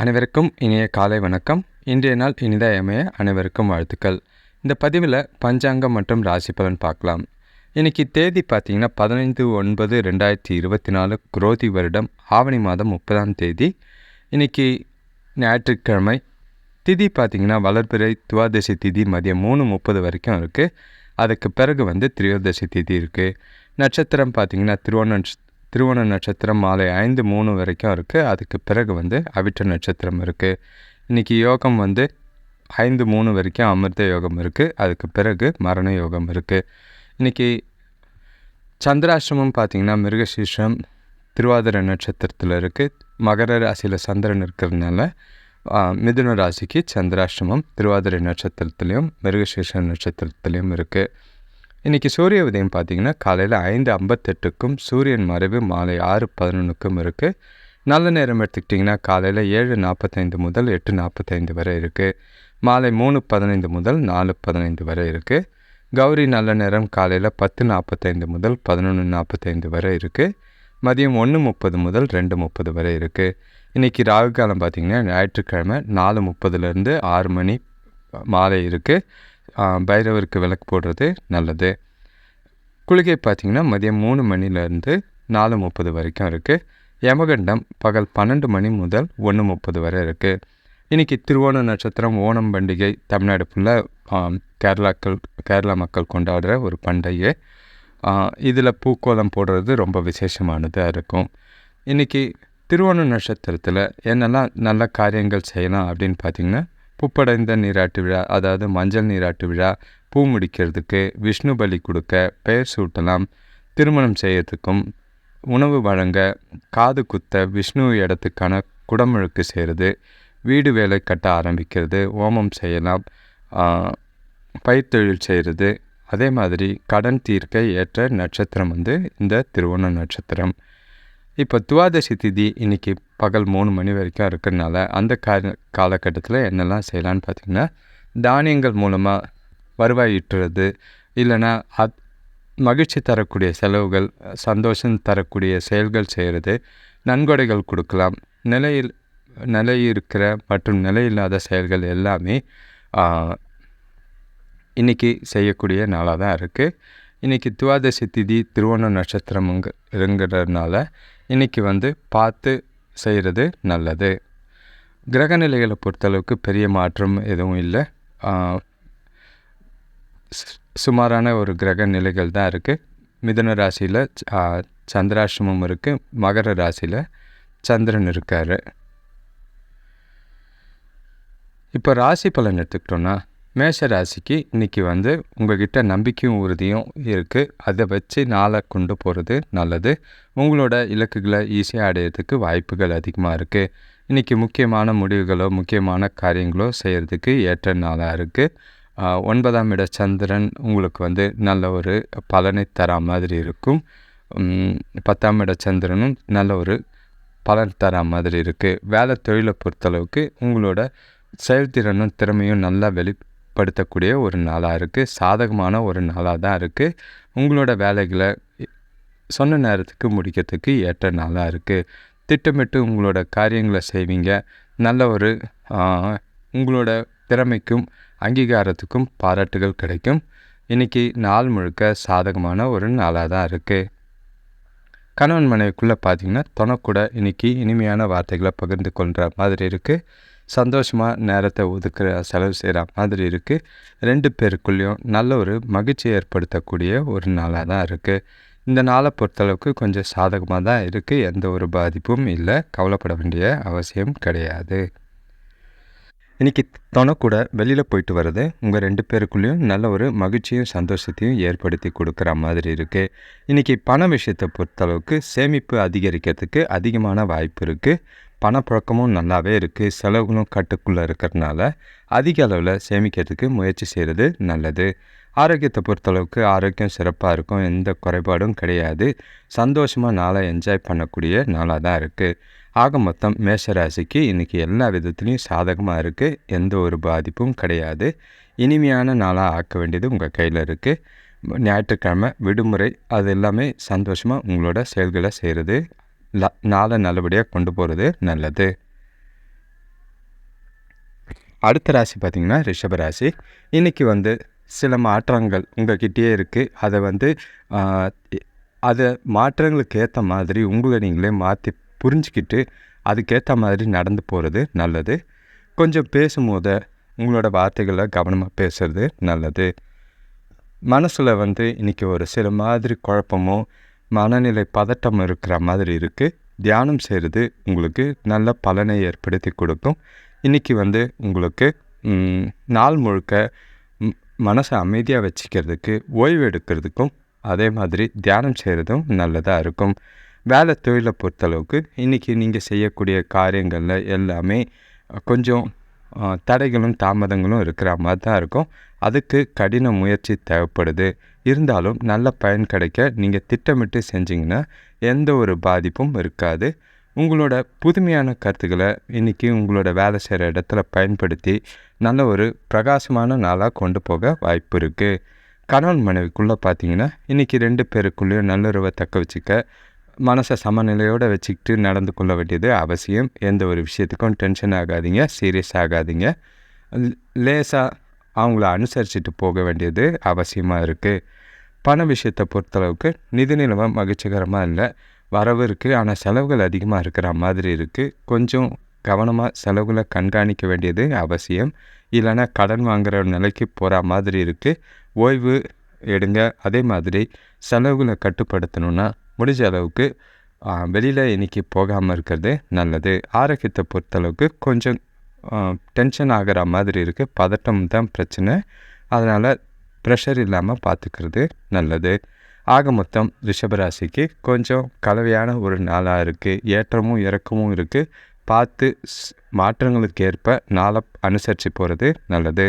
அனைவருக்கும் இனிய காலை வணக்கம். இன்றைய நாள் இனிதாக அமைய அனைவருக்கும் வாழ்த்துக்கள். இந்த பதிவில் பஞ்சாங்கம் மற்றும் ராசி பலன் பார்க்கலாம். இன்றைக்கி தேதி பார்த்தீங்கன்னா பதினைந்து ஒன்பது ரெண்டாயிரத்தி இருபத்தி நாலு குரோதி வருடம் ஆவணி மாதம் முப்பதாம் தேதி. இன்றைக்கி ஞாயிற்றுக்கிழமை. திதி பார்த்திங்கன்னா வளர்பிறை துவாதசி திதி மதியம் மூணு முப்பது வரைக்கும் இருக்குது அதுக்கு பிறகு வந்து திரியோதசி திதி இருக்குது நட்சத்திரம் பார்த்திங்கன்னா திருவண்ண திருவோண நட்சத்திரம் மாலை ஐந்து மூணு வரைக்கும் இருக்குது அதுக்கு பிறகு வந்து அவிட்ட நட்சத்திரம் இருக்குது இன்றைக்கி யோகம் வந்து ஐந்து மூணு வரைக்கும் அமிர்த யோகம் இருக்குது அதுக்கு பிறகு மரண யோகம் இருக்குது இன்றைக்கி சந்திராஷ்டிரமம் பார்த்திங்கன்னா மிருகசீஷம் திருவாதிரை நட்சத்திரத்தில் இருக்குது மகர ராசியில் சந்திரன் இருக்கிறதுனால மிதுன ராசிக்கு சந்திராஷ்டிரமம் திருவாதிரை நட்சத்திரத்துலேயும் மிருகசீஷ நட்சத்திரத்துலேயும் இருக்குது இன்றைக்கி சூரிய உதயம் பார்த்திங்கன்னா காலையில் ஐந்து ஐம்பத்தெட்டுக்கும் சூரியன் மறைவு மாலை ஆறு பதினொன்றுக்கும் இருக்குது நல்ல நேரம் எடுத்துக்கிட்டிங்கன்னா காலையில் ஏழு நாற்பத்தைந்து முதல் எட்டு நாற்பத்தைந்து வரை இருக்குது மாலை மூணு பதினைந்து முதல் நாலு பதினைந்து வரை இருக்குது கௌரி நல்ல நேரம் காலையில் பத்து நாற்பத்தைந்து முதல் பதினொன்று நாற்பத்தைந்து வரை இருக்குது மதியம் ஒன்று முப்பது முதல் ரெண்டு முப்பது வரை இருக்குது இன்றைக்கி ராகு காலம் பார்த்திங்கன்னா ஞாயிற்றுக்கிழமை நாலு முப்பதுலேருந்து ஆறு மணி மாலை இருக்குது பைரவருக்கு விளக்கு போடுறது நல்லது. குளிகை பார்த்திங்கன்னா மதியம் மூணு மணிலேருந்து நாலு முப்பது வரைக்கும் இருக்குது யமகண்டம் பகல் பன்னெண்டு மணி முதல் ஒன்று முப்பது வரை இருக்குது இன்றைக்கி திருவோண நட்சத்திரம் ஓணம் பண்டிகை தமிழ்நாடு ஃபுல்லாக கேரளாக்கள் கேரளா மக்கள் கொண்டாடுற ஒரு பண்டிகை. இதில் பூக்கோலம் போடுறது ரொம்ப விசேஷமானதாக இருக்கும். இன்றைக்கி திருவோண நட்சத்திரத்தில் என்னெல்லாம் நல்ல காரியங்கள் செய்யலாம் அப்படின்னு பார்த்திங்கன்னா புப்படைந்த நீராட்டு விழா அதாவது மஞ்சள் நீராட்டு விழா பூ முடிக்கிறதுக்கு விஷ்ணு பலி கொடுக்க பெயர் சூட்டலாம். திருமணம் செய்யறதுக்கும் உணவு வழங்க காது குத்த விஷ்ணு இடத்துக்கான குடமுழுக்கு செய்கிறது வீடு வேலை கட்ட ஆரம்பிக்கிறது ஓமம் செய்யலாம் பயிர்த்தொழில் செய்கிறது அதே மாதிரி கடன் தீர்க்க ஏற்ற நட்சத்திரம் வந்து இந்த திருவோண நட்சத்திரம். இப்போ துவாதசி திதி இன்றைக்கி பகல் மூணு மணி வரைக்கும் இருக்கிறதுனால அந்த கால காலகட்டத்தில் என்னெல்லாம் செய்யலான்னு பார்த்திங்கன்னா தானியங்கள் மூலமாக வருவாய் ஈட்டுறது இல்லைன்னா அத் மகிழ்ச்சி தரக்கூடிய செலவுகள் சந்தோஷம் தரக்கூடிய செயல்கள் செய்கிறது நன்கொடைகள் கொடுக்கலாம் நிலையில் நிலை இருக்கிற மற்றும் நிலையில்லாத செயல்கள் எல்லாமே இன்றைக்கி செய்யக்கூடிய நாளாக தான் இருக்குது இன்றைக்கி துவாதசி திதி திருவோண நட்சத்திரம்ங்க இருங்கிறதுனால இன்றைக்கி வந்து பார்த்து செய்கிறது நல்லது. கிரக நிலைகளை பொறுத்தளவுக்கு பெரிய மாற்றம் எதுவும் இல்லை. சுமாரான ஒரு கிரக நிலைகள் தான் இருக்குது மிதுன ராசியில் சந்திராசிரமம் இருக்குது மகர ராசியில் சந்திரன் இருக்கார். இப்போ ராசி பலன் எடுத்துக்கிட்டோன்னா மேஷ ராசிக்கு இன்றைக்கி வந்து உங்கள்கிட்ட நம்பிக்கையும் உறுதியும் இருக்குது அதை வச்சு நாளை கொண்டு போகிறது நல்லது. உங்களோட இலக்குகளை ஈஸியாக அடையிறதுக்கு வாய்ப்புகள் அதிகமாக இருக்குது இன்றைக்கி முக்கியமான முடிவுகளோ முக்கியமான காரியங்களோ செய்கிறதுக்கு ஏற்ற நாளாக இருக்குது ஒன்பதாம் இட சந்திரன் உங்களுக்கு வந்து நல்ல ஒரு பலனை தரா மாதிரி இருக்கும். பத்தாம் இட சந்திரனும் நல்ல ஒரு பலன் தரா மாதிரி இருக்குது வேலை தொழிலை பொறுத்தளவுக்கு உங்களோட செயல்திறனும் திறமையும் நல்லா வெளி படுத்தக்கூடிய ஒரு நாளாக இருக்குது சாதகமான ஒரு நாளாக தான் இருக்குது உங்களோட வேலைகளை சொன்ன நேரத்துக்கு முடிக்கிறதுக்கு ஏற்ற நாளாக இருக்குது திட்டமிட்டு உங்களோட காரியங்களை செய்வீங்க. நல்ல ஒரு உங்களோட திறமைக்கும் அங்கீகாரத்துக்கும் பாராட்டுகள் கிடைக்கும். இன்றைக்கி நாள் முழுக்க சாதகமான ஒரு நாளாக தான் இருக்குது கணவன் மனைவிக்குள்ளே பார்த்திங்கன்னா தொணக்கூட இன்றைக்கி இனிமையான வார்த்தைகளை பகிர்ந்து கொள்கிற மாதிரி இருக்குது சந்தோஷமாக நேரத்தை ஒதுக்குற செலவு செய்கிற மாதிரி இருக்குது ரெண்டு பேருக்குள்ளேயும் நல்ல ஒரு மகிழ்ச்சி ஏற்படுத்தக்கூடிய ஒரு நாளாக தான் இருக்குது இந்த நாளை பொறுத்தளவுக்கு கொஞ்சம் சாதகமாக தான் இருக்குது எந்த ஒரு பாதிப்பும் இல்லை. கவலைப்பட வேண்டிய அவசியம் கிடையாது. இன்றைக்கி தொணக்கூட வெளியில் போயிட்டு வர்றது உங்கள் ரெண்டு பேருக்குள்ளேயும் நல்ல ஒரு மகிழ்ச்சியும் சந்தோஷத்தையும் ஏற்படுத்தி கொடுக்குற மாதிரி இருக்குது இன்றைக்கி பண விஷயத்தை பொறுத்தளவுக்கு சேமிப்பு அதிகரிக்கிறதுக்கு அதிகமான வாய்ப்பு இருக்குது பணப்புழக்கமும் நல்லாவே இருக்குது செலவுகளும் கட்டுக்குள்ளே இருக்கிறதுனால அதிக அளவில் சேமிக்கிறதுக்கு முயற்சி செய்கிறது நல்லது. ஆரோக்கியத்தை பொறுத்தளவுக்கு ஆரோக்கியம் சிறப்பாக இருக்கும். எந்த குறைபாடும் கிடையாது. சந்தோஷமாக நாளாக என்ஜாய் பண்ணக்கூடிய நாளாக தான் இருக்குது ஆக மொத்தம் மேஷராசிக்கு இன்றைக்கி எல்லா விதத்துலேயும் சாதகமாக இருக்குது எந்த ஒரு பாதிப்பும் கிடையாது. இனிமையான நாளாக ஆக்க வேண்டியது உங்கள் கையில் இருக்குது ஞாயிற்றுக்கிழமை விடுமுறை அது எல்லாமே சந்தோஷமாக உங்களோட செயல்களை செய்கிறது நாளை நல்லபடியாக கொண்டு போகிறது நல்லது. அடுத்த ராசி பார்த்திங்கன்னா ரிஷபராசி இன்றைக்கி வந்து சில மாற்றங்கள் உங்கள்கிட்டயே இருக்குது அதை வந்து அதை மாற்றங்களுக்கு ஏற்ற மாதிரி உங்களை நீங்களே மாற்றி புரிஞ்சுக்கிட்டு அதுக்கேற்ற மாதிரி நடந்து போகிறது நல்லது. கொஞ்சம் பேசும்போது உங்களோட வார்த்தைகளை கவனமாக பேசுகிறது நல்லது. மனசில் வந்து இன்றைக்கி ஒரு சில மாதிரி குழப்பமோ மனநிலை பதட்டம் இருக்கிற மாதிரி இருக்குது தியானம் செய்கிறது உங்களுக்கு நல்ல பலனை ஏற்படுத்தி கொடுக்கும். இன்றைக்கி வந்து உங்களுக்கு நாள் முழுக்க மனசை அமைதியாக வச்சுக்கிறதுக்கு ஓய்வு எடுக்கிறதுக்கும் அதே மாதிரி தியானம் செய்கிறதும் நல்லதாக இருக்கும். வேலை தொழிலை பொறுத்தளவுக்கு இன்றைக்கி நீங்கள் செய்யக்கூடிய காரியங்களில் எல்லாமே கொஞ்சம் தடைகளும் தாமதங்களும் இருக்கிற மாதிரி தான் இருக்கும். அதுக்கு கடின முயற்சி தேவைப்படுது. இருந்தாலும் நல்ல பயன் கிடைக்க நீங்கள் திட்டமிட்டு செஞ்சிங்கன்னா எந்த ஒரு பாதிப்பும் இருக்காது. உங்களோட புதுமையான கருத்துக்களை இன்றைக்கி உங்களோட வேலை செய்கிற இடத்துல பயன்படுத்தி நல்ல ஒரு பிரகாசமான நாளாக கொண்டு போக வாய்ப்பு இருக்குது கணவன் மனைவிக்குள்ளே பார்த்தீங்கன்னா இன்றைக்கி ரெண்டு பேருக்குள்ளேயும் நல்லுறவை தக்க வச்சுக்க மனசை சமநிலையோடு வச்சுக்கிட்டு நடந்து கொள்ள வேண்டியது அவசியம். எந்த ஒரு விஷயத்துக்கும் டென்ஷன் ஆகாதீங்க சீரியஸ் ஆகாதீங்க. லேசாக அவங்கள அனுசரிச்சுட்டு போக வேண்டியது அவசியமாக இருக்குது பண விஷயத்தை பொறுத்தளவுக்கு நிதி நிலைமை மகிழ்ச்சிகரமாக இல்லை. வரவு இருக்குது ஆனால் செலவுகள் அதிகமாக இருக்கிற மாதிரி இருக்குது கொஞ்சம் கவனமாக செலவுகளை கண்காணிக்க வேண்டியது அவசியம். இல்லைன்னா கடன் வாங்குகிற நிலைக்கு போகிற மாதிரி இருக்குது ஓய்வு எடுங்க. அதே மாதிரி செலவுகளை கட்டுப்படுத்தணுன்னா முடிஞ்ச அளவுக்கு வெளியில் இன்றைக்கி போகாமல் இருக்கிறது நல்லது. ஆரோக்கியத்தை பொறுத்தளவுக்கு கொஞ்சம் டென்ஷன் ஆகிற மாதிரி இருக்குது பதட்டம் தான் பிரச்சனை. அதனால் ப்ரெஷர் இல்லாமல் பார்த்துக்கிறது நல்லது. ஆக மொத்தம் ரிஷபராசிக்கு கொஞ்சம் கலவையான ஒரு நாளாக இருக்குது ஏற்றமும் இறக்கமும் இருக்குது பார்த்து மாற்றங்களுக்கு ஏற்ப நாளை அனுசரித்து போகிறது நல்லது.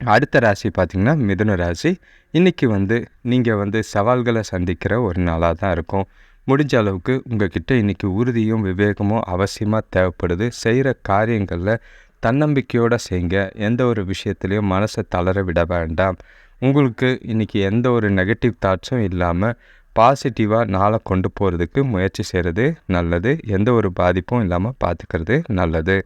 அடுத்த ராசி பார்த்திங்கன்னா மிதுன ராசி. இன்றைக்கி வந்து நீங்கள் வந்து சவால்களை சந்திக்கிற ஒரு நாளாக தான் இருக்கும். முடிஞ்ச அளவுக்கு உங்ககிட்ட இன்றைக்கி உறுதியும் விவேகமும் அவசியமாக தேவைப்படுது. செய்கிற காரியங்களில் தன்னம்பிக்கையோடு செய்யுங்க எந்த ஒரு விஷயத்துலையும் மனசை தளர விட வேண்டாம். உங்களுக்கு இன்றைக்கி எந்த ஒரு நெகட்டிவ் தாட்ஸும் இல்லாமல் பாசிட்டிவாக நாளை கொண்டு போகிறதுக்கு முயற்சி செய்கிறது நல்லது. எந்த ஒரு பாதிப்பும் இல்லாமல் பார்த்துக்கிறது நல்லது.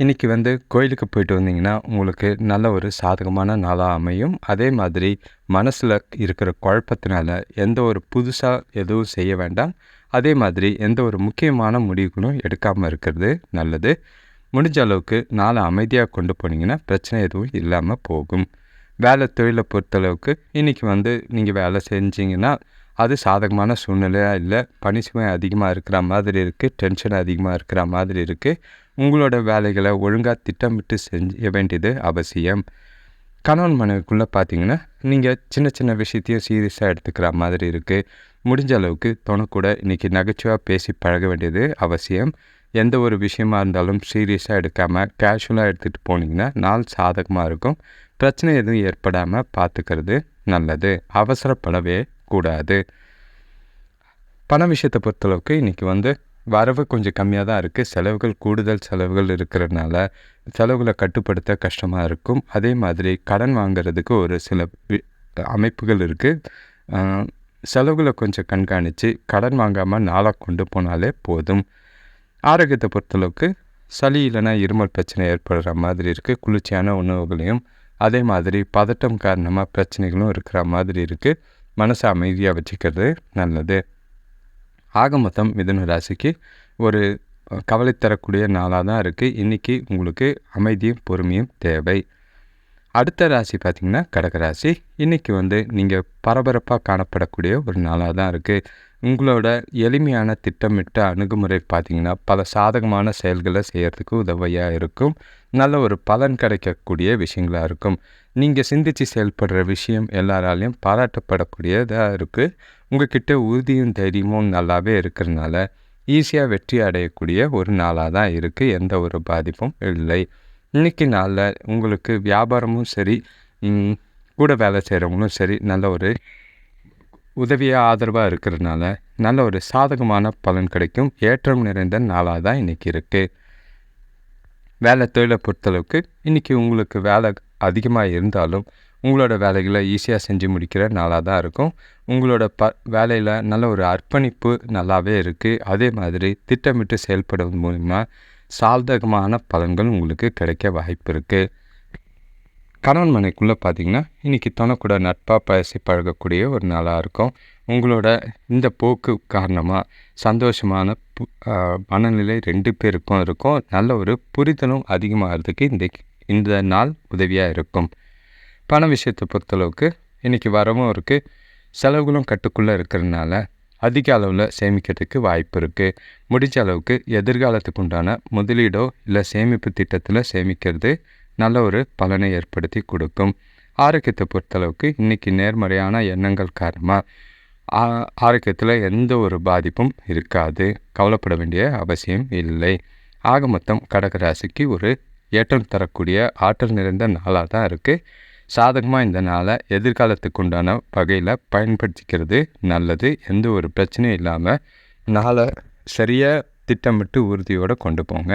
இன்றைக்கி வந்து கோயிலுக்கு போயிட்டு வந்தீங்கன்னா உங்களுக்கு நல்ல ஒரு சாதகமான நாளாக அமையும். அதே மாதிரி மனசில் இருக்கிற குழப்பத்தினால எந்த ஒரு புதுசாக எதுவும் செய்ய வேண்டாம். அதே மாதிரி எந்த ஒரு முக்கியமான முடிவுகளும் எடுக்காமல் இருக்கிறது நல்லது. முடிஞ்ச அளவுக்கு நாளை அமைதியாக கொண்டு போனீங்கன்னா பிரச்சனை எதுவும் இல்லாமல் போகும். வேலை தொழிலை பொறுத்தளவுக்கு இன்றைக்கி வந்து நீங்கள் வேலை செஞ்சிங்கன்னா அது சாதகமான சூழ்நிலையாக இல்லை பணி சுமை அதிகமாக இருக்கிற மாதிரி இருக்குது டென்ஷன் அதிகமாக இருக்கிற மாதிரி இருக்குது உங்களோட வேலைகளை ஒழுங்காக திட்டமிட்டு செஞ்ச வேண்டியது அவசியம். கணவன் மனைவிக்குள்ளே பார்த்தீங்கன்னா நீங்கள் சின்ன சின்ன விஷயத்தையும் சீரியஸாக எடுத்துக்கிற மாதிரி இருக்குது முடிஞ்ச அளவுக்கு துணைக்கூட இன்றைக்கி நகைச்சுவாக பேசி பழக வேண்டியது அவசியம். எந்த ஒரு விஷயமா இருந்தாலும் சீரியஸாக எடுக்காமல் கேஷுவலாக எடுத்துகிட்டு போனீங்கன்னா நாள் சாதகமாக இருக்கும். பிரச்சனை எதுவும் ஏற்படாமல் பார்த்துக்கிறது நல்லது. அவசரப்படவே கூடாது. பண விஷயத்தை பொறுத்தளவுக்கு இன்றைக்கி வந்து வரவு கொஞ்சம் கம்மியாக தான் இருக்குது செலவுகள் கூடுதல் செலவுகள் இருக்கிறதுனால செலவுகளை கட்டுப்படுத்த கஷ்டமாக இருக்கும். அதே மாதிரி கடன் வாங்கிறதுக்கு ஒரு சில அமைப்புகள் இருக்குது செலவுகளை கொஞ்சம் கண்காணித்து கடன் வாங்காமல் நாளாக கொண்டு போனாலே போதும். ஆரோக்கியத்தை பொறுத்தளவுக்கு சளி இல்லைன்னா இருமல் பிரச்சனை ஏற்படுற மாதிரி இருக்குது குளிர்ச்சியான உணவுகளையும் அதே மாதிரி பதட்டம் காரணமாக பிரச்சனைகளும் இருக்கிற மாதிரி இருக்குது மனசை அமைதியாக வச்சுக்கிறது நல்லது. ஆக மொத்தம் மிதுன ராசிக்கு ஒரு கவலை தரக்கூடிய நாளாக தான் இருக்குது இன்றைக்கி உங்களுக்கு அமைதியும் பொறுமையும் தேவை. அடுத்த ராசி பார்த்திங்கன்னா கடகராசி இன்றைக்கி வந்து நீங்கள் பரபரப்பாக காணப்படக்கூடிய ஒரு நாளாக தான் இருக்குது உங்களோட எளிமையான திட்டமிட்ட அணுகுமுறை பார்த்திங்கன்னா பல சாதகமான செயல்களை செய்கிறதுக்கு உதவியாக இருக்கும். நல்ல ஒரு பலன் கிடைக்கக்கூடிய விஷயங்களாக இருக்கும். நீங்கள் சிந்தித்து செயல்படுற விஷயம் எல்லாராலையும் பாராட்டப்படக்கூடியதாக இருக்குது உங்கள்கிட்ட உறுதியும் தைரியமும் நல்லாவே இருக்கிறதுனால ஈஸியாக வெற்றி அடையக்கூடிய ஒரு நாளாக தான் இருக்குது எந்த ஒரு பாதிப்பும் இல்லை. இன்றைக்கி நாளில் உங்களுக்கு வியாபாரமும் சரி கூட வேலை செய்கிறவங்களும் சரி நல்ல ஒரு உதவியாக ஆதரவாக இருக்கிறதுனால நல்ல ஒரு சாதகமான பலன் கிடைக்கும். ஏற்றம் நிறைந்த நாளாக தான் இன்றைக்கி இருக்குது வேலை தொழிலை பொறுத்தளவுக்கு இன்றைக்கி உங்களுக்கு வேலை அதிகமாக இருந்தாலும் உங்களோட வேலைகளை ஈஸியாக செஞ்சு முடிக்கிற நாளாக தான் இருக்கும். உங்களோட ப வேலையில் நல்ல ஒரு அர்ப்பணிப்பு நல்லாவே இருக்குது அதே மாதிரி திட்டமிட்டு செயல்படுவது மூலிமா சாதகமான பலன்கள் உங்களுக்கு கிடைக்க வாய்ப்பு இருக்குது கணவன் மனைக்குள்ளே பார்த்திங்கன்னா இன்றைக்கி துணக்கூட நட்பாக பேசி பழகக்கூடிய ஒரு நாளாக இருக்கும். உங்களோட இந்த போக்கு காரணமாக சந்தோஷமான பு மனநிலை ரெண்டு பேருக்கும் இருக்கும். நல்ல ஒரு புரிதலும் அதிகமாகிறதுக்கு இந்த இந்த நாள் உதவியாக இருக்கும். பண விஷயத்தை பொறுத்தளவுக்கு இன்றைக்கி வரவும் இருக்குது செலவுகளும் கட்டுக்குள்ளே இருக்கிறதுனால அதிக அளவில் சேமிக்கிறதுக்கு வாய்ப்பு இருக்குது முடிஞ்ச அளவுக்கு எதிர்காலத்துக்கு உண்டான முதலீடோ இல்லை சேமிப்பு திட்டத்தில் சேமிக்கிறது நல்ல ஒரு பலனை ஏற்படுத்தி கொடுக்கும். ஆரோக்கியத்தை பொறுத்தளவுக்கு இன்றைக்கி நேர்மறையான எண்ணங்கள் காரணமாக ஆரோக்கியத்தில் எந்த ஒரு பாதிப்பும் இருக்காது. கவலைப்பட வேண்டிய அவசியம் இல்லை. ஆக மொத்தம் கடகராசிக்கு ஒரு ஏற்றம் தரக்கூடிய ஆற்றல் நிறைந்த நாளாக தான் இருக்குது சாதகமாக இந்த நாளை எதிர்காலத்துக்கு உண்டான வகையில் பயன்படுத்திக்கிறது நல்லது. எந்த ஒரு பிரச்சனையும் இல்லாமல் நாளை சரியாக திட்டமிட்டு உறுதியோடு கொண்டு போங்க.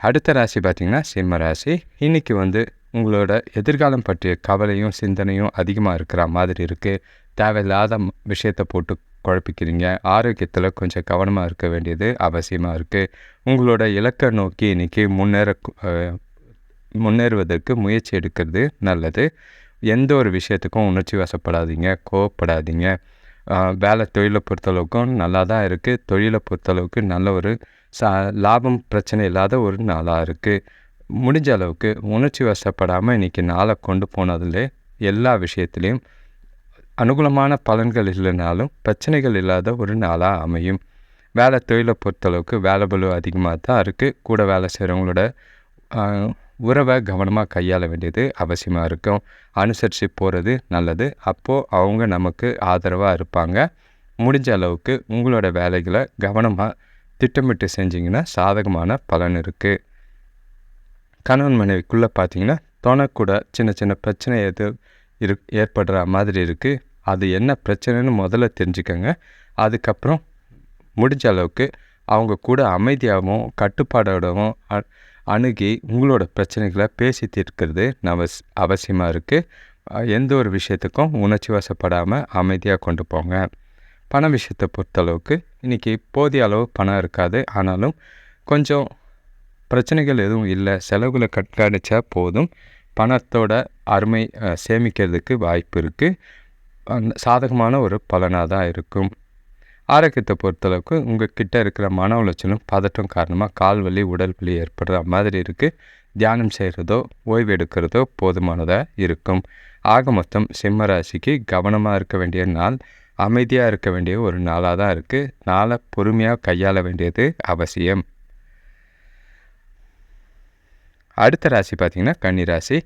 அடுத்த ராசி பார்த்திங்கன்னா சிம்ம ராசி. இன்றைக்கி வந்து உங்களோட எதிர்காலம் பற்றிய கவலையும் சிந்தனையும் அதிகமாக இருக்கிற மாதிரி இருக்குது தேவையில்லாத விஷயத்தை போட்டு குழப்பிக்கிறீங்க. ஆரோக்கியத்தில் கொஞ்சம் கவனமாக இருக்க வேண்டியது அவசியமாக இருக்குது உங்களோட இலக்கை நோக்கி இன்றைக்கி முன்னேற முன்னேறுவதற்கு முயற்சி எடுக்கிறது நல்லது. எந்த ஒரு விஷயத்துக்கும் உணர்ச்சி வசப்படாதீங்க கோவப்படாதீங்க. வேலை தொழிலை பொறுத்தளவுக்கும் நல்லா தான் இருக்குது தொழிலை பொறுத்தளவுக்கு நல்ல ஒரு சா லாபம் பிரச்சனை இல்லாத ஒரு நாளாக இருக்குது முடிஞ்ச அளவுக்கு உணர்ச்சி வசப்படாமல் இன்றைக்கி நாளை கொண்டு போனதில் எல்லா விஷயத்துலேயும் அனுகூலமான பலன்கள் இல்லைனாலும் பிரச்சனைகள் இல்லாத ஒரு நாளாக அமையும். வேலை தொழிலை பொறுத்தளவுக்கு வேலை பலு அதிகமாக தான் இருக்குது கூட வேலை செய்கிறவங்களோட உறவை கவனமாக கையாள வேண்டியது அவசியமாக இருக்கும். அனுசரித்து போகிறது நல்லது. அப்போது அவங்க நமக்கு ஆதரவாக இருப்பாங்க. முடிஞ்ச அளவுக்கு உங்களோட வேலைகளை கவனமாக திட்டமிட்டு செஞ்சிங்கன்னா சாதகமான பலன் இருக்குது கணவன் மனைவிக்குள்ளே பார்த்தீங்கன்னா துணைக்கூட சின்ன சின்ன பிரச்சனை எது இரு ஏற்படுற மாதிரி இருக்குது அது என்ன பிரச்சனைன்னு முதல்ல தெரிஞ்சுக்கோங்க. அதுக்கப்புறம் முடிஞ்ச அளவுக்கு அவங்க கூட அமைதியாகவும் கட்டுப்பாடோடவும் அணுகி உங்களோட பிரச்சனைகளை பேசி தீர்க்கிறது நம்ம அவசியமாக இருக்குது எந்த ஒரு விஷயத்துக்கும் உணர்ச்சி வசப்படாமல் அமைதியாக கொண்டு போங்க. பண விஷயத்தை பொறுத்தளவுக்கு இன்றைக்கி போதிய அளவு பணம் இருக்காது. ஆனாலும் கொஞ்சம் பிரச்சனைகள் எதுவும் இல்லை. செலவுகளை கண்காணித்தா போதும். பணத்தோட அருமை சேமிக்கிறதுக்கு வாய்ப்பு இருக்குது அந்த சாதகமான ஒரு பலனாக தான் இருக்கும். ஆரோக்கியத்தை பொறுத்தளவுக்கு உங்கள் கிட்டே இருக்கிற மன உளைச்சலும் பதட்டம் காரணமாக கால் வலி உடல் வலி ஏற்படுற மாதிரி இருக்குது தியானம் செய்கிறதோ ஓய்வு எடுக்கிறதோ போதுமானதாக இருக்கும். ஆக மொத்தம் சிம்ம ராசிக்கு கவனமாக இருக்க வேண்டிய நாள் அமைதியாக இருக்க வேண்டிய ஒரு நாளாக தான் இருக்குது நாளை பொறுமையாக கையாள வேண்டியது அவசியம். அடுத்த ராசி பார்த்திங்கன்னா கன்னி ராசி.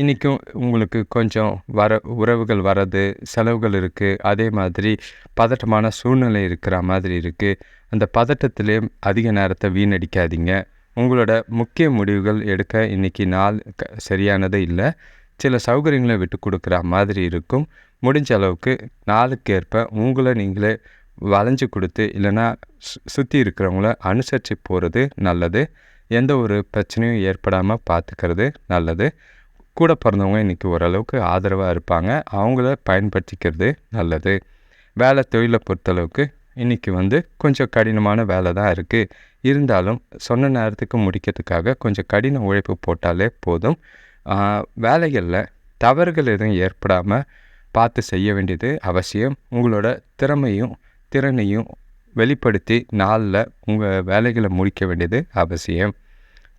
இன்றைக்கும் உங்களுக்கு கொஞ்சம் வர உறவுகள் வர்றது செலவுகள் இருக்குது அதே மாதிரி பதட்டமான சூழ்நிலை இருக்கிற மாதிரி இருக்குது அந்த பதட்டத்திலே அதிக நேரத்தை வீணடிக்காதீங்க. உங்களோட முக்கிய முடிவுகள் எடுக்க இன்றைக்கி நாள் க சரியானது இல்லை. சில சௌகரியங்களை விட்டு கொடுக்குற மாதிரி இருக்கும். முடிஞ்ச அளவுக்கு நாளுக்கு ஏற்ப உங்களை நீங்களே வளைஞ்சு கொடுத்து இல்லைன்னா சு சுற்றி இருக்கிறவங்கள அனுசரித்து போகிறது நல்லது. எந்த ஒரு பிரச்சனையும் ஏற்படாமல் பார்த்துக்கிறது நல்லது. கூட பிறந்தவங்க இன்றைக்கி ஓரளவுக்கு ஆதரவாக இருப்பாங்க. அவங்கள பயன்படுத்திக்கிறது நல்லது. வேலை தொழிலை பொறுத்தளவுக்கு இன்றைக்கி வந்து கொஞ்சம் கடினமான வேலை தான் இருக்குது இருந்தாலும் சொன்ன நேரத்துக்கு முடிக்கிறதுக்காக கொஞ்சம் கடின உழைப்பு போட்டாலே போதும். வேலைகளில் தவறுகள் எதுவும் ஏற்படாமல் பார்த்து செய்ய வேண்டியது அவசியம். உங்களோட திறமையும் திறனையும் வெளிப்படுத்தி நாளில் உங்கள் வேலைகளை முடிக்க வேண்டியது அவசியம்.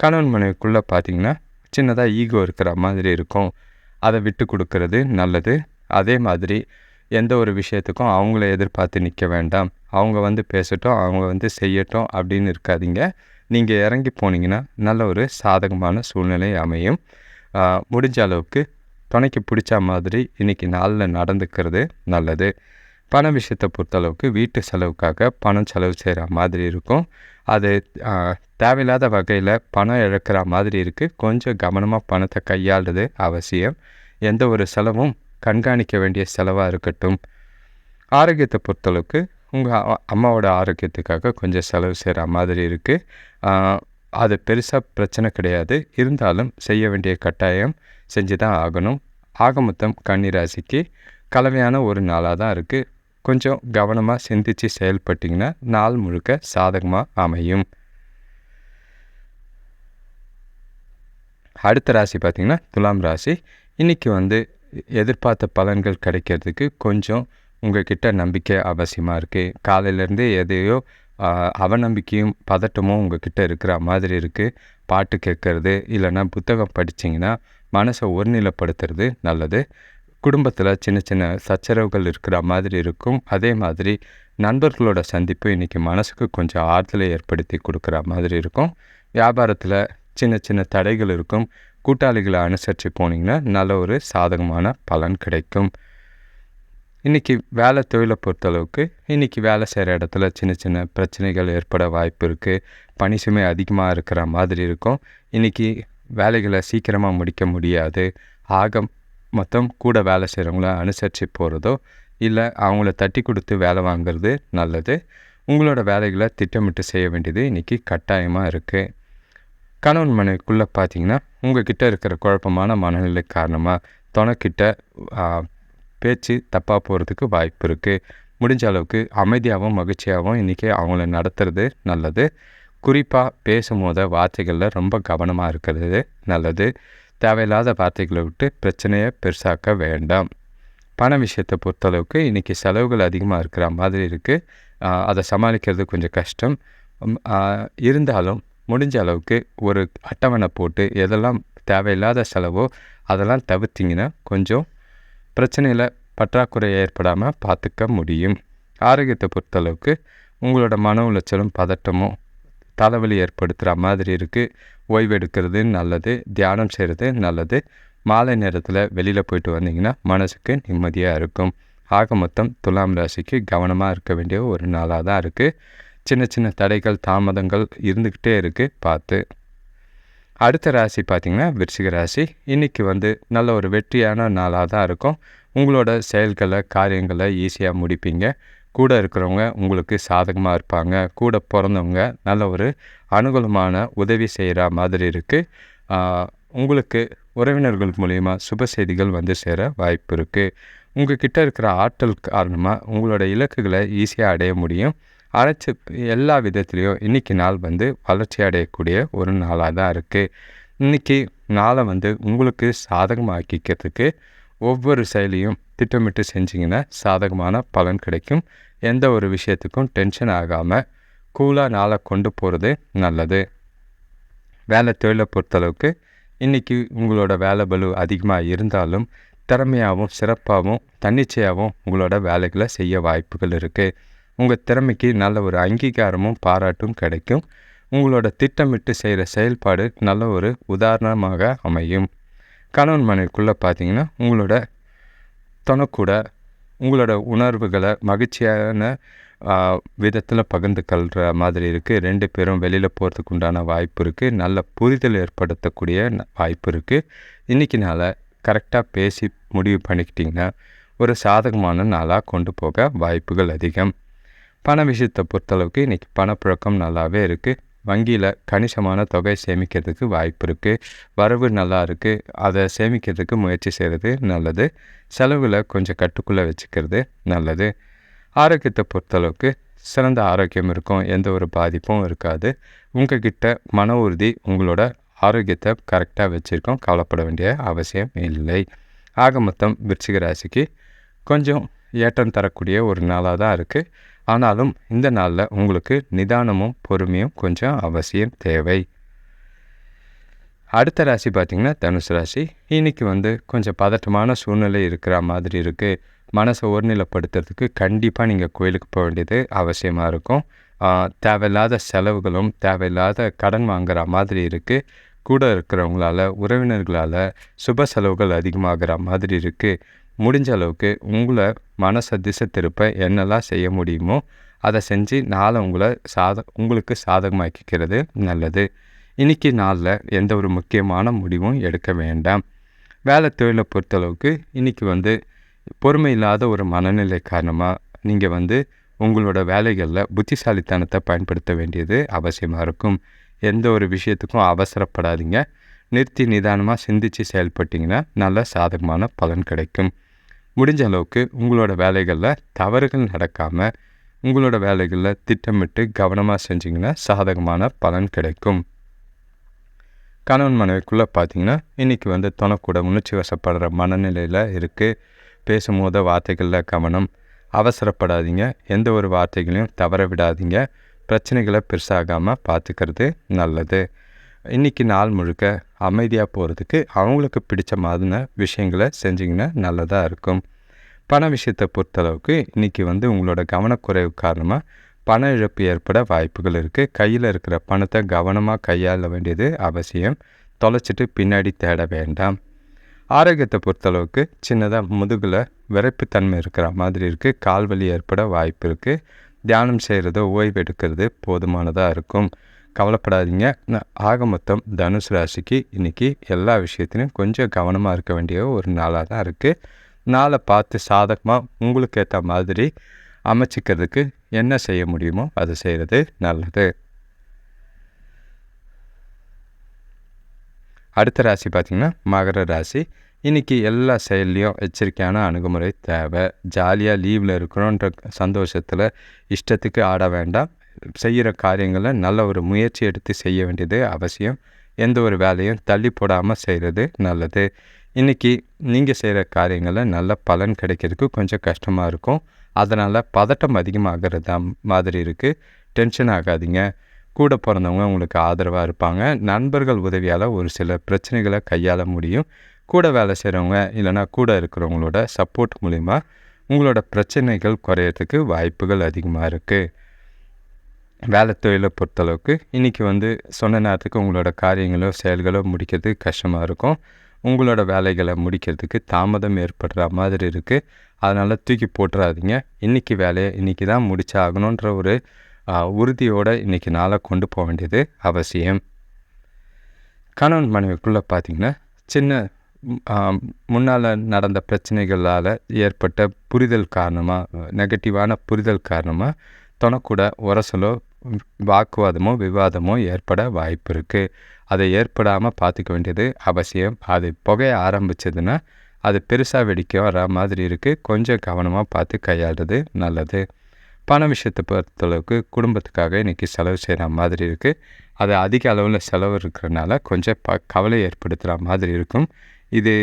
கணவன் மனைவிக்குள்ளே பார்த்தீங்கன்னா சின்னதாக ஈகோ இருக்கிற மாதிரி இருக்கும். அதை விட்டு கொடுக்கறது நல்லது. அதே மாதிரி எந்த ஒரு விஷயத்துக்கும் அவங்கள எதிர்பார்த்து நிற்க வேண்டாம். அவங்க வந்து பேசட்டும் அவங்க வந்து செய்யட்டும் அப்படின்னு இருக்காதீங்க. நீங்கள் இறங்கி போனீங்கன்னா நல்ல ஒரு சாதகமான சூழ்நிலை அமையும். முடிஞ்ச அளவுக்கு துணைக்கு பிடிச்ச மாதிரி இன்றைக்கி நாளில் நடந்துக்கிறது நல்லது. பண விஷயத்தை பொறுத்தளவுக்கு வீட்டு செலவுக்காக பணம் செலவு செய்கிற மாதிரி இருக்கும். அது தேவையில்லாத வகையில் பணம் இழக்கிற மாதிரி இருக்குது கொஞ்சம் கவனமாக பணத்தை கையாளுறது அவசியம். எந்த ஒரு செலவும் கண்காணிக்க வேண்டிய செலவாக இருக்கட்டும். ஆரோக்கியத்தை பொறுத்தளவுக்கு உங்கள் அம்மாவோட ஆரோக்கியத்துக்காக கொஞ்சம் செலவு செய்கிற மாதிரி இருக்குது அது பெருசாக பிரச்சனை கிடையாது. இருந்தாலும் செய்ய வேண்டிய கட்டாயம் செஞ்சு தான் ஆகணும். ஆக மொத்தம் கன்னிராசிக்கு கலவையான ஒரு நாளாக தான் இருக்குது கொஞ்சம் கவனமாக சிந்தித்து செயல்பட்டிங்கன்னா நாள் முழுக்க சாதகமாக அமையும். அடுத்த ராசி பார்த்திங்கன்னா துலாம் ராசி. இன்றைக்கி வந்து எதிர்பார்த்த பலன்கள் கிடைக்கிறதுக்கு கொஞ்சம் உங்கள்கிட்ட நம்பிக்கை அவசியமாக இருக்குது காலையிலேருந்து எதையோ அவநம்பிக்கையும் பதட்டமும் உங்கள்கிட்ட இருக்கிற மாதிரி இருக்குது பாட்டு கேட்கறது இல்லைன்னா புத்தகம் படிச்சிங்கன்னா மனசை ஒருநிலைப்படுத்துறது நல்லது. குடும்பத்தில் சின்ன சின்ன சச்சரவுகள் இருக்கிற மாதிரி இருக்கும். அதே மாதிரி நண்பர்களோட சந்திப்பு இன்றைக்கி மனசுக்கு கொஞ்சம் ஆறுதலை ஏற்படுத்தி கொடுக்குற மாதிரி இருக்கும். வியாபாரத்தில் சின்ன சின்ன தடைகள் இருக்கும். கூட்டாளிகளை அனுசரித்து போனீங்கன்னா நல்ல ஒரு சாதகமான பலன் கிடைக்கும். இன்றைக்கி வேலை தொழிலை பொறுத்தளவுக்கு இன்றைக்கி வேலை செய்கிற இடத்துல சின்ன சின்ன பிரச்சனைகள் ஏற்பட வாய்ப்பு இருக்குது பணி சுமை அதிகமாக இருக்கிற மாதிரி இருக்கும். இன்றைக்கி வேலைகளை சீக்கிரமாக முடிக்க முடியாது. ஆக மொத்தம் கூட வேலை செய்கிறவங்கள அனுசரித்து போகிறதோ இல்லை அவங்கள தட்டி கொடுத்து வேலை வாங்குறது நல்லது. உங்களோட வேலைகளை திட்டமிட்டு செய்ய வேண்டியது இன்றைக்கி கட்டாயமாக இருக்குது கணவன் மனைவிக்குள்ளே பார்த்தீங்கன்னா உங்ககிட்ட இருக்கிற குழப்பமான மனநிலை காரணமாக துணைக்கிட்ட பேச்சு தப்பாக போகிறதுக்கு வாய்ப்பு இருக்குது முடிஞ்ச அளவுக்கு அமைதியாகவும் மகிழ்ச்சியாகவும் இன்றைக்கி அவங்கள நடத்துறது நல்லது. குறிப்பாக பேசும்போது வார்த்தைகளில் ரொம்ப கவனமாக இருக்கிறது நல்லது. தேவையில்லாத வார்த்தைகளை விட்டு பிரச்சனையை பெருசாக்க வேண்டாம். பண விஷயத்தை பொறுத்தளவுக்கு இன்றைக்கி செலவுகள் அதிகமாக இருக்கிற மாதிரி இருக்குது அதை சமாளிக்கிறது கொஞ்சம் கஷ்டம். இருந்தாலும் முடிஞ்ச அளவுக்கு ஒரு அட்டவணை போட்டு எதெல்லாம் தேவையில்லாத செலவோ அதெல்லாம் தவிர்த்திங்கன்னா கொஞ்சம் பிரச்சனையில் பற்றாக்குறை ஏற்படாமல் பார்த்துக்க முடியும். ஆரோக்கியத்தை பொறுத்தளவுக்கு உங்களோட மன உளைச்சலும் பதட்டமும் தலைவலி ஏற்படுத்துகிற மாதிரி இருக்குது ஓய்வெடுக்கிறது நல்லது தியானம் செய்கிறது நல்லது. மாலை நேரத்தில் வெளியில் போயிட்டு வந்தீங்கன்னா மனசுக்கு நிம்மதியாக இருக்கும். ஆக மொத்தம் துலாம் ராசிக்கு கவனமாக இருக்க வேண்டிய ஒரு நாளாக தான் இருக்குது சின்ன சின்ன தடைகள் தாமதங்கள் இருந்துக்கிட்டே இருக்குது பார்த்து. அடுத்த ராசி பார்த்திங்கன்னா விருச்சிக ராசி. இன்றைக்கி வந்து நல்ல ஒரு வெற்றியான நாளாக தான் இருக்கும். உங்களோட செயல்களை காரியங்களை ஈஸியாக முடிப்பீங்க. கூட இருக்கிறவங்க உங்களுக்கு சாதகமாக இருப்பாங்க. கூட பிறந்தவங்க நல்ல ஒரு அனுகூலமான உதவி செய்கிற மாதிரி இருக்குது உங்களுக்கு உறவினர்கள் மூலிமா சுப செய்திகள் வந்து சேர வாய்ப்பு இருக்குது உங்ககிட்ட இருக்கிற ஆற்றல் காரணமாக உங்களோட இலக்குகளை ஈஸியாக அடைய முடியும். அரைச்சி எல்லா விதத்துலேயும் இன்றைக்கி நாள் வந்து வளர்ச்சி அடையக்கூடிய ஒரு நாளாக தான் இருக்குது இன்றைக்கி நாளை வந்து உங்களுக்கு சாதகமாக்கிக்கிறதுக்கு ஒவ்வொரு செயலையும் திட்டமிட்டு செஞ்சிங்கன்னா சாதகமான பலன் கிடைக்கும். எந்த ஒரு விஷயத்துக்கும் டென்ஷன் ஆகாமல் கூலாக நாளை கொண்டு போகிறது நல்லது. வேலை தொழிலை பொறுத்தளவுக்கு இன்றைக்கி உங்களோட வேலை பலு அதிகமாக இருந்தாலும் திறமையாகவும் சிறப்பாகவும் தன்னிச்சையாகவும் உங்களோட வேலைகளை செய்ய வாய்ப்புகள் இருக்குது உங்கள் திறமைக்கு நல்ல ஒரு அங்கீகாரமும் பாராட்டும் கிடைக்கும். உங்களோட திட்டமிட்டு செய்கிற செயல்பாடு நல்ல ஒரு உதாரணமாக அமையும். கணவன் மனைவிக்குள்ளே பார்த்தீங்கன்னா உங்களோட தனக்கூட உங்களோட உணர்வுகளை மகிழ்ச்சியான விதத்தில் பகிர்ந்து கொள்கிற மாதிரி இருக்குது ரெண்டு பேரும் வெளியில் போகிறதுக்கு உண்டான வாய்ப்பு இருக்குது நல்ல புரிதல் ஏற்படுத்தக்கூடிய வாய்ப்பு இருக்குது இன்றைக்கி நாளை கரெக்டாக பேசி முடிவு பண்ணிக்கிட்டிங்கன்னா ஒரு சாதகமான நாளாக கொண்டு போக வாய்ப்புகள் அதிகம். பண விஷயத்தை பொறுத்தளவுக்கு இன்றைக்கி பணப்புழக்கம் நல்லாவே இருக்குது வங்கியில் கணிசமான தொகை சேமிக்கிறதுக்கு வாய்ப்பு இருக்குது வரவு நல்லா இருக்குது அதை சேமிக்கிறதுக்கு முயற்சி செய்கிறது நல்லது. செலவில் கொஞ்சம் கட்டுக்குள்ளே வச்சுக்கிறது நல்லது. ஆரோக்கியத்தை பொறுத்தளவுக்கு சிறந்த ஆரோக்கியம் இருக்கும். எந்த ஒரு பாதிப்பும் இருக்காது. உங்ககிட்ட மன உறுதி உங்களோட ஆரோக்கியத்தை கரெக்டாக வச்சுருக்கோம். கவலைப்பட வேண்டிய அவசியம் இல்லை. ஆக மொத்தம் விருச்சிக ராசிக்கு கொஞ்சம் ஏற்றம் தரக்கூடிய ஒரு நாளாக தான் இருக்குது ஆனாலும் இந்த நாளில் உங்களுக்கு நிதானமும் பொறுமையும் கொஞ்சம் அவசியம் தேவை. அடுத்த ராசி பார்த்திங்கன்னா தனுசு ராசி. இன்றைக்கி வந்து கொஞ்சம் பதட்டமான சூழ்நிலை இருக்கிற மாதிரி இருக்குது மனசை ஒருநிலைப்படுத்துறதுக்கு கண்டிப்பாக நீங்கள் கோயிலுக்கு போக வேண்டியது அவசியமாக இருக்கும். தேவையில்லாத செலவுகளும் தேவையில்லாத கடன் வாங்குற மாதிரி இருக்குது கூட இருக்கிறவங்களால உறவினர்களால் சுப செலவுகள் அதிகமாகிற மாதிரி இருக்குது முடிஞ்ச அளவுக்கு உங்களை மனசை திசை திருப்ப என்னெல்லாம் செய்ய முடியுமோ அதை செஞ்சு நாளை உங்களை சாத உங்களுக்கு சாதகமாக்கிக்கிறது நல்லது. இன்றைக்கி நாளில் எந்த ஒரு முக்கியமான முடிவும் எடுக்க வேண்டாம். வேலை தொழிலை பொறுத்தளவுக்கு இன்றைக்கி வந்து பொறுமை இல்லாத ஒரு மனநிலை காரணமாக நீங்கள் வந்து உங்களோட வேலைகளில் புத்திசாலித்தனத்தை பயன்படுத்த வேண்டியது அவசியமாக இருக்கும். எந்த ஒரு விஷயத்துக்கும் அவசரப்படாதீங்க. நிறுத்தி நிதானமாக சிந்தித்து செயல்பட்டிங்கன்னா நல்ல சாதகமான பலன் கிடைக்கும். முடிஞ்ச அளவுக்கு உங்களோட வேலைகளில் தவறுகள் நடக்காமல் உங்களோட வேலைகளில் திட்டமிட்டு கவனமாக செஞ்சிங்கன்னா சாதகமான பலன் கிடைக்கும். கணவன் மனைவிக்குள்ளே பார்த்தீங்கன்னா இன்றைக்கி வந்து துணைக்கூட உணர்ச்சி வசப்படுற மனநிலையில் இருக்குது பேசும்போது வார்த்தைகளில் கவனம் அவசரப்படாதீங்க. எந்த ஒரு வார்த்தைகளையும் தவற விடாதீங்க. பிரச்சனைகளை பெருசாகாமல் பார்த்துக்கிறது நல்லது. இன்றைக்கி நாள் முழுக்க அமைதியாக போகிறதுக்கு அவங்களுக்கு பிடிச்ச மாதிரின விஷயங்களை செஞ்சிங்கன்னா நல்லதாக இருக்கும். பண விஷயத்தை பொறுத்தளவுக்கு இன்றைக்கி வந்து உங்களோட கவனக்குறைவு காரணமாக பண இழப்பு ஏற்பட வாய்ப்புகள் இருக்குது கையில் இருக்கிற பணத்தை கவனமாக கையாள வேண்டியது அவசியம். தொலைச்சிட்டு பின்னாடி தேட வேண்டாம். ஆரோக்கியத்தை பொறுத்தளவுக்கு சின்னதாக முதுகில் விரைப்புத்தன்மை இருக்கிற மாதிரி இருக்குது கால் வலி ஏற்பட வாய்ப்பு இருக்குது தியானம் செய்கிறதோ ஓய்வு எடுக்கிறது போதுமானதாக இருக்கும். கவலைப்படாதீங்க. ந- ஆக மொத்தம் தனுசு ராசிக்கு இன்றைக்கி எல்லா விஷயத்திலையும் கொஞ்சம் கவனமாக இருக்க வேண்டிய ஒரு நாளாக தான் இருக்குது நாளை பார்த்து சாதகமாக உங்களுக்கு ஏற்ற மாதிரி அமைச்சிக்கிறதுக்கு என்ன செய்ய முடியுமோ அதை செய்கிறது நல்லது. அடுத்த ராசி பார்த்திங்கன்னா மகர ராசி. இன்றைக்கி எல்லா செயல்லையும் எச்சரிக்கையான அணுகுமுறை தேவை. ஜாலியாக லீவில் இருக்கிறோன்ற சந்தோஷத்தில் இஷ்டத்துக்கு ஆட வேண்டாம். செய்கிற காரியங்களை நல்ல ஒரு முயற்சி எடுத்து செய்ய வேண்டியது அவசியம். எந்த ஒரு வேலையும் தள்ளி போடாமல் செய்கிறது நல்லது. இன்றைக்கி நீங்கள் செய்கிற காரியங்களில் நல்ல பலன் கிடைக்கிறதுக்கு கொஞ்சம் கஷ்டமாக இருக்கும். அதனால் பதட்டம் அதிகமாகிறது மாதிரி இருக்குது டென்ஷன் ஆகாதீங்க. கூட பிறந்தவங்க உங்களுக்கு ஆதரவாக இருப்பாங்க. நண்பர்கள் உதவியால் ஒரு சில பிரச்சனைகளை கையாள முடியும். கூட வேலை செய்கிறவங்க இல்லைன்னா கூட இருக்கிறவங்களோட சப்போர்ட் மூலிமா உங்களோட பிரச்சனைகள் குறையறதுக்கு வாய்ப்புகள் அதிகமாக இருக்குது வேலை தொழிலை பொறுத்தளவுக்கு இன்றைக்கி வந்து சொன்ன நேரத்துக்கு உங்களோட காரியங்களோ செயல்களோ முடிக்கிறது கஷ்டமாக இருக்கும். உங்களோட வேலைகளை முடிக்கிறதுக்கு தாமதம் ஏற்படுற மாதிரி இருக்குது அதனால் தூக்கி போட்டுறாதீங்க. இன்றைக்கி வேலையை இன்றைக்கி தான் முடிச்சாகணுன்ற ஒரு உறுதியோடு இன்றைக்கி நாளை கொண்டு போக வேண்டியது அவசியம். கணவன் மனைவிக்குள்ளே பார்த்தீங்கன்னா சின்ன முன்னால் நடந்த பிரச்சனைகளால் ஏற்பட்ட புரிதல் காரணமாக நெகட்டிவான புரிதல் காரணமாக தொணக்கூட உரசலோ வாக்குவாதமோ விவாதமோ ஏற்பட வாய்ப்பு இருக்குது அதை ஏற்படாமல் பார்த்துக்க வேண்டியது அவசியம். அது புகைய ஆரம்பிச்சதுன்னா அது பெருசாக வெடிக்க வர மாதிரி இருக்குது கொஞ்சம் கவனமாக பார்த்து கையாளுறது நல்லது. பண விஷயத்தை பொறுத்தளவுக்கு குடும்பத்துக்காக இன்றைக்கி செலவு செய்கிற மாதிரி இருக்குது அது அதிக அளவில் செலவு இருக்கிறனால கொஞ்சம் ப கவலை ஏற்படுத்துகிற மாதிரி இருக்கும். இது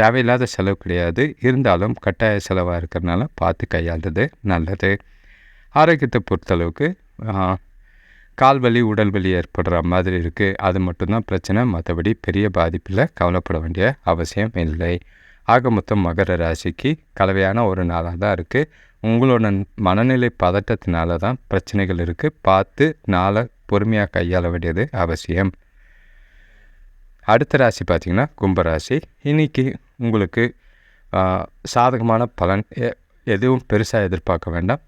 தேவையில்லாத செலவு கிடையாது. இருந்தாலும் கட்டாய செலவாக இருக்கிறனால பார்த்து கையாளுறது நல்லது. ஆரோக்கியத்தை பொறுத்தளவுக்கு கால் வலி உடல் வலி ஏற்படுற மாதிரி இருக்குது அது மட்டும்தான் பிரச்சனை. மற்றபடி பெரிய பாதிப்பில் கவலைப்பட வேண்டிய அவசியம் இல்லை. ஆக மொத்தம் மகர ராசிக்கு கலவையான ஒரு நாளாக தான் இருக்குது உங்களோட மனநிலை பதட்டத்தினால தான் பிரச்சனைகள் இருக்குது பார்த்து நாளை பொறுமையாக கையாள வேண்டியது அவசியம். அடுத்த ராசி பார்த்திங்கன்னா கும்பராசி. இன்னைக்கு உங்களுக்கு சாதகமான பலன் எ- எதுவும் பெருசாக எதிர்பார்க்க வேண்டாம்.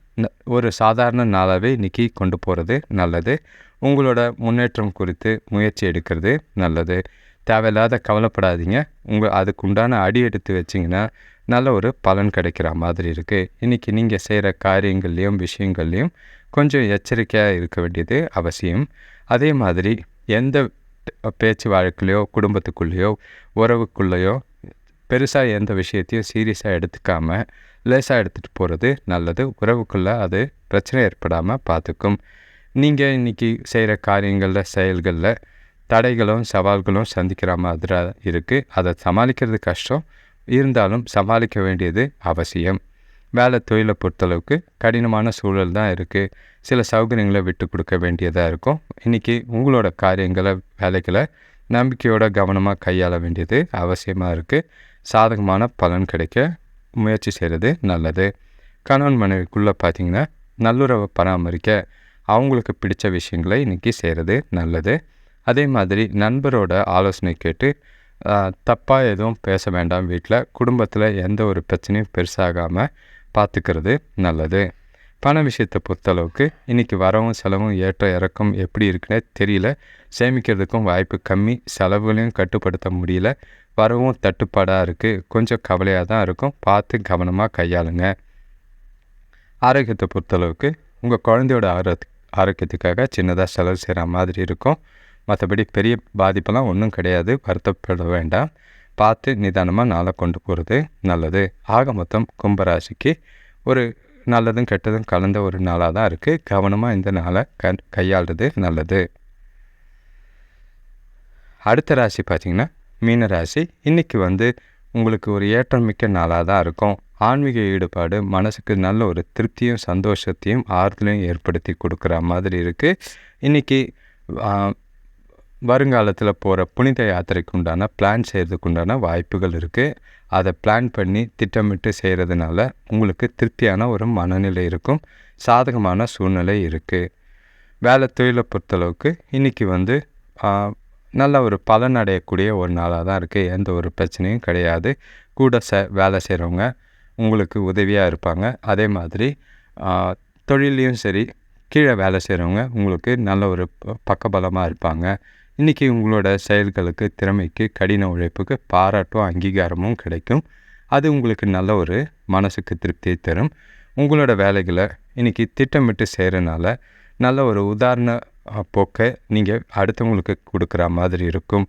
ஒரு சாதாரண நாளாகவே இன்றைக்கி கொண்டு போகிறது நல்லது. உங்களோட முன்னேற்றம் குறித்து முயற்சி எடுக்கிறது நல்லது. தேவையில்லாத கவலைப்படாதீங்க. உங்கள் அதுக்குண்டான அடி எடுத்து வச்சிங்கன்னா நல்ல ஒரு பலன் கிடைக்கிற மாதிரி இருக்குது இன்றைக்கி நீங்கள் செய்கிற காரியங்கள்லேயும் விஷயங்கள்லேயும் கொஞ்சம் எச்சரிக்கையாக இருக்க வேண்டியது அவசியம். அதே மாதிரி எந்த பேச்சு வழக்குலையோ குடும்பத்துக்குள்ளேயோ உறவுக்குள்ளேயோ பெருசாக எந்த விஷயத்தையும் சீரியஸாக எடுத்துக்காம லேசாக எடுத்துகிட்டு போகிறது நல்லது. உறவுக்குள்ளே அது பிரச்சனை ஏற்படாமல் பார்த்துக்கும் நீங்கள் இன்றைக்கி செய்கிற காரியங்களில் செயல்களில் தடைகளும் சவால்களும் சந்திக்கிற மாதிரி இருக்குது அதை சமாளிக்கிறது கஷ்டம். இருந்தாலும் சமாளிக்க வேண்டியது அவசியம். வேலை தொழிலை பொறுத்தளவுக்கு கடினமான சூழல் தான் இருக்குது சில சௌகரியங்களை விட்டு கொடுக்க வேண்டியதாக இருக்கும். இன்றைக்கி உங்களோட காரியங்களை வேலைகளை நம்பிக்கையோட கவனமாக கையாள வேண்டியது அவசியமாக இருக்குது சாதகமான பலன் கிடைக்க முயற்சி செய்கிறது நல்லது. கணவன் மனைவிக்குள்ளே பார்த்திங்கன்னா நல்லுறவை பராமரிக்க அவங்களுக்கு பிடிச்ச விஷயங்களை இன்றைக்கி செய்கிறது நல்லது. அதே மாதிரி நண்பரோட ஆலோசனை கேட்டு தப்பாக எதுவும் பேச வேண்டாம் வீட்டில் குடும்பத்தில் எந்த ஒரு பிரச்சனையும் பெருசாகாமல் பார்த்துக்கிறது நல்லது. பண விஷயத்தை பொறுத்தளவுக்கு இன்றைக்கி வரவும் செலவும் ஏற்ற இறக்கம் எப்படி இருக்குன்னே தெரியல. சேமிக்கிறதுக்கும் வாய்ப்பு கம்மி. செலவுகளையும் கட்டுப்படுத்த முடியல. வரவும் தட்டுப்பாடாக இருக்குது கொஞ்சம் கவலையாக தான் இருக்கும். பார்த்து கவனமாக கையாளுங்க. ஆரோக்கியத்தை பொறுத்தளவுக்கு உங்கள் குழந்தையோட ஆரோக் ஆரோக்கியத்துக்காக சின்னதாக செலவு செய்கிற மாதிரி இருக்கும். மற்றபடி பெரிய பாதிப்பெல்லாம் ஒன்றும் கிடையாது. வருத்தப்பட வேண்டாம். பார்த்து நிதானமாக நாளை கொண்டு போகிறது நல்லது. ஆக மொத்தம் கும்பராசிக்கு ஒரு நல்லதும் கெட்டதும் கலந்த ஒரு நாளாக தான் இருக்குது கவனமாக இந்த நாளை க கையாளுறது நல்லது. அடுத்த ராசி பார்த்திங்கன்னா மீன ராசி. இன்றைக்கி வந்து உங்களுக்கு ஒரு ஏற்றம் மிக்க நாளாக தான் இருக்கும். ஆன்மீக ஈடுபாடு மனசுக்கு நல்ல ஒரு திருப்தியும் சந்தோஷத்தையும் ஆறுதலையும் ஏற்படுத்தி கொடுக்குற மாதிரி இருக்குது இன்றைக்கி வருங்காலத்தில் போகிற புனித யாத்திரைக்கு உண்டான பிளான் செய்கிறதுக்கு உண்டான வாய்ப்புகள் இருக்குது அதை பிளான் பண்ணி திட்டமிட்டு செய்கிறதுனால உங்களுக்கு திருப்தியான ஒரு மனநிலை இருக்கும். சாதகமான சூழ்நிலை இருக்குது வேலை தொழிலை பொறுத்தளவுக்கு இன்றைக்கி வந்து நல்ல ஒரு பலன் அடையக்கூடிய ஒரு நாளாக தான் இருக்குது எந்த ஒரு பிரச்சனையும் கிடையாது. கூட ச வேலை செய்கிறவங்க உங்களுக்கு உதவியாக இருப்பாங்க. அதே மாதிரி தொழிலையும் சரி கீழே வேலை செய்கிறவங்க உங்களுக்கு நல்ல ஒரு பக்கபலமாக இருப்பாங்க. இன்றைக்கி உங்களோட செயல்களுக்கு திறமைக்கு கடின உழைப்புக்கு பாராட்டும் அங்கீகாரமும் கிடைக்கும். அது உங்களுக்கு நல்ல ஒரு மனசுக்கு திருப்தியை தரும். உங்களோட வேலைகளை இன்றைக்கி திட்டமிட்டு செய்கிறனால நல்ல ஒரு உதாரண போக்கை நீங்கள் அடுத்தவங்களுக்கு கொடுக்குற மாதிரி இருக்கும்.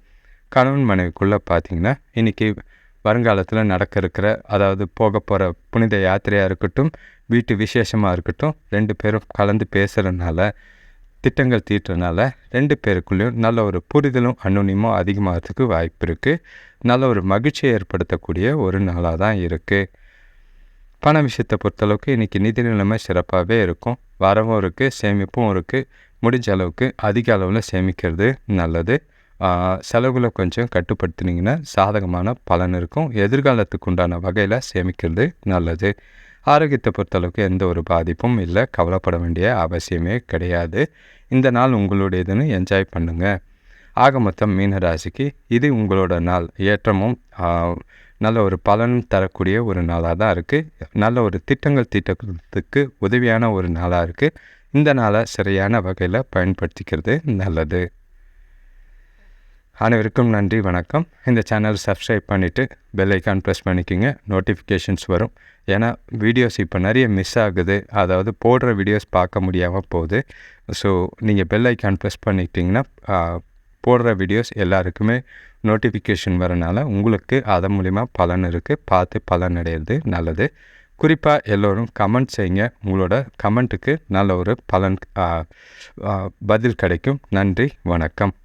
கணவன் மனைவிக்குள்ளே பார்த்தீங்கன்னா இன்றைக்கி வருங்காலத்தில் நடக்க இருக்கிற அதாவது போக போகிற புனித யாத்திரையாக இருக்கட்டும் வீட்டு விசேஷமாக இருக்கட்டும் ரெண்டு பேரும் கலந்து பேசுகிறதுனால திட்டங்கள் தீட்டுறதுனால ரெண்டு பேருக்குள்ளேயும் நல்ல ஒரு புரிதலும் அனுனியமும் அதிகமாகிறதுக்கு வாய்ப்பு இருக்குது நல்ல ஒரு மகிழ்ச்சியை ஏற்படுத்தக்கூடிய ஒரு நாளாக தான் இருக்குது பண விஷயத்தை பொறுத்தளவுக்கு இன்றைக்கி நிதி நிலைமை சிறப்பாகவே இருக்கும். வரவும் இருக்குது சேமிப்பும் இருக்குது முடிஞ்ச அளவுக்கு அதிக அளவில் சேமிக்கிறது நல்லது. செலவுகளை கொஞ்சம் கட்டுப்படுத்தினீங்கன்னா சாதகமான பலன் இருக்கும். எதிர்காலத்துக்கு உண்டான வகையில் சேமிக்கிறது நல்லது. ஆரோக்கியத்தை பொறுத்தளவுக்கு எந்த ஒரு பாதிப்பும் இல்லை. கவலைப்பட வேண்டிய அவசியமே கிடையாது. இந்த நாள் உங்களுடையதுன்னு என்ஜாய் பண்ணுங்கள் ஆக மொத்தம் மீனராசிக்கு இது உங்களோட நாள். ஏற்றமும் நல்ல ஒரு பலன் தரக்கூடிய ஒரு நாளாக தான் இருக்குது நல்ல ஒரு திட்டங்கள் தீட்டத்துக்கு உதவியான ஒரு நாளாக இருக்குது இந்த நாளை சரியான வகையில் பயன்படுத்திக்கிறது நல்லது. அனைவருக்கும் நன்றி வணக்கம். இந்த சேனல் சப்ஸ்கிரைப் பண்ணிவிட்டு பெல் ஐக்கான் ப்ரெஸ் பண்ணிக்கோங்க. நோட்டிஃபிகேஷன்ஸ் வரும். ஏன்னா வீடியோஸ் இப்போ நிறைய மிஸ் ஆகுது. அதாவது போடுற வீடியோஸ் பார்க்க முடியாமல் போகுது. ஸோ நீங்கள் பெல் ஐக்கான் ப்ரெஸ் பண்ணிக்கிட்டிங்கன்னா போடுற வீடியோஸ் எல்லாருக்குமே நோட்டிஃபிகேஷன் வரனால உங்களுக்கு அதன் மூலிமா பலன் இருக்குது பார்த்து பலன் அடையிறது நல்லது. குறிப்பாக எல்லோரும் கமெண்ட் செய்யுங்க. உங்களோட கமெண்ட்டுக்கு நல்ல ஒரு பலன் பதில் கிடைக்கும். நன்றி வணக்கம்.